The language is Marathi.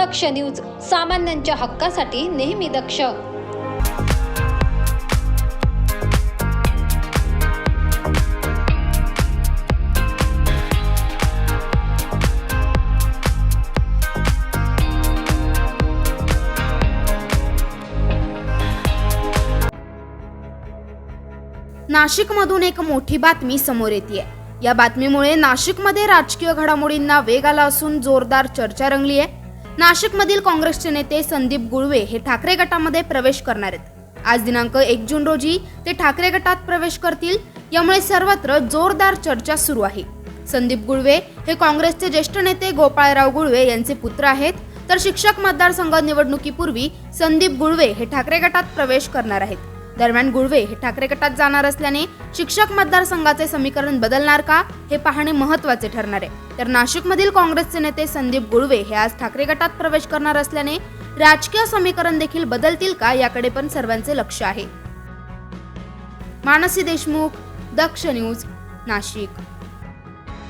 दक्ष न्यूज सामान्यांच्या हक्कासाठी नेहमी दक्ष. नाशिकमधून एक मोठी बातमी समोर येते या बातमीमुळे नाशिकमध्ये राजकीय घडामोडींना वेग आला असून जोरदार चर्चा रंगली आहे नाशिकमधील काँग्रेसचे नेते संदीप गुळवे हे ठाकरे गटामध्ये प्रवेश करणार आहेत. आज दिनांक एक जून रोजी ते ठाकरे गटात प्रवेश करतील यामुळे सर्वत्र जोरदार चर्चा सुरू आहे. संदीप गुळवे हे काँग्रेसचे ज्येष्ठ नेते गोपाळराव गुळवे यांचे पुत्र आहेत तर शिक्षक मतदारसंघ निवडणुकीपूर्वी संदीप गुळवे हे ठाकरे गटात प्रवेश करणार आहेत. दरम्यान गुळवे हे ठाकरे गटात जाणार असल्याने शिक्षक मतदारसंघाचे समीकरण बदलणार का हे पाहणे महत्त्वाचे ठरणार आहे. तर नाशिकमधील काँग्रेसचे नेते संदीप गुळवे हे आज ठाकरे गटात प्रवेश करणार असल्याने राजकीय समीकरण देखील बदलतील का याकडे पण सर्वांचे लक्ष आहे. मानसी देशमुख दक्ष न्यूज नाशिक.